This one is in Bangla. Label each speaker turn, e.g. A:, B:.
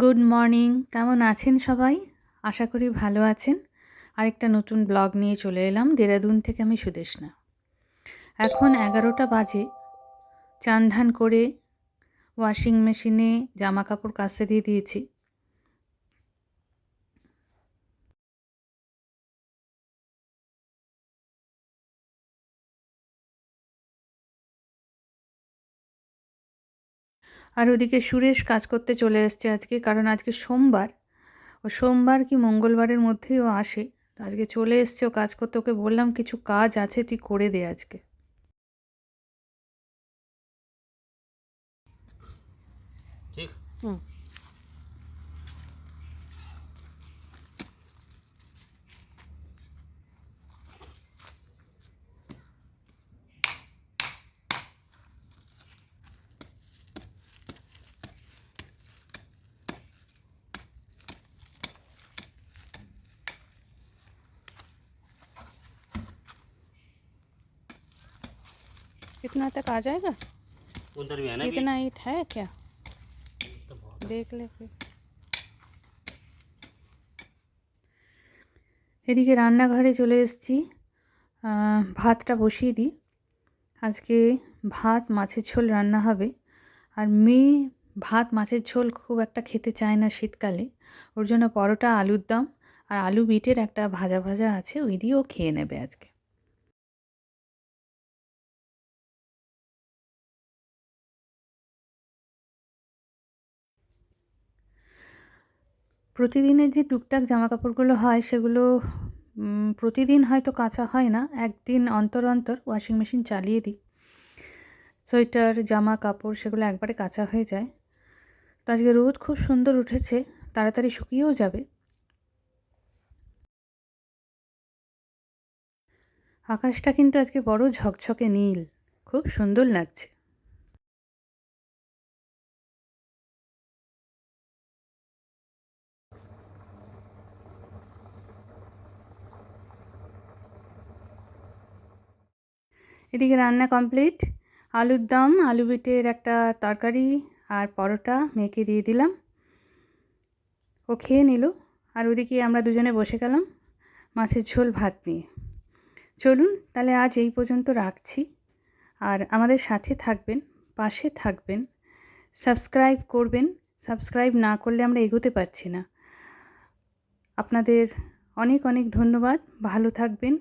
A: গুড মর্নিং কেমন আছেন সবাই? আশা করি ভালো আছেন। আরেকটা নতুন ব্লগ নিয়ে চলে এলাম, দেরাদুন থেকে আমি সুদেশনা। এখন এগারোটা বাজে। চান ধান করে ওয়াশিং মেশিনে জামা কাপড় কাছে দিয়ে দিয়েছি। আর ওদিকে সুরেশ কাজ করতে চলে এসছে আজকে কারণ আজকে সোমবার। ও সোমবার কি মঙ্গলবারের মধ্যেই ও আসে। তো আজকে চলে এসছে ও কাজ করতে। ওকে বললাম কিছু কাজ আছে তুই করে দে আজকে।
B: ঠিক।
A: হুম। कितना तक आ जाएगा
B: उधर भी है ना
A: कितना ईट है क्या
B: तो बहुत
A: देख ले फिर এদিকে রান্নাঘরে চলে এসেছি আহ, ভাতটা বসিয়ে দিই আজকে ভাত মাছের ঝোল রান্না হবে আর মেয়ে ভাত মাছের ঝোল খুব একটা খেতে চায় না শীতকালে ওর জন্য পরোটা আলুর দম আর আলু বিটের একটা ভাজা ভাজা আছে ওই দিয়েও খেয়ে নেবে আজকে প্রতিদিনের যে টুকটাক জামা কাপড়গুলো হয়, সেগুলো প্রতিদিন হয়তো কাচা হয় না, একদিন অন্তর অন্তর ওয়াশিং মেশিন চালিয়ে দিই। সোয়েটার জামা কাপড় সেগুলো একবারে কাচা হয়ে যায়। তো আজকে রোদ খুব সুন্দর উঠেছে, তাড়াতাড়ি শুকিয়েও যাবে। আকাশটা কিন্তু আজকে বড় ঝকঝকে নীল, খুব সুন্দর লাগছে। এদিকে রান্না কমপ্লিট আলুর দম, আলু বিটের একটা তরকারি আর পরোটা মেখে দিয়ে দিলাম। ও খেয়ে নিল। আর ওদিকে আমরা দুজনে বসে গেলাম মাছের ঝোল ভাত নিয়ে। চলুন, তাহলে আজ এই পর্যন্ত রাখছি। আর আমাদের সাথে থাকবেন, পাশে থাকবেন, সাবস্ক্রাইব করবেন। সাবস্ক্রাইব না করলে আমরা এগোতে পারছি না। আপনাদের অনেক অনেক ধন্যবাদ। ভালো থাকবেন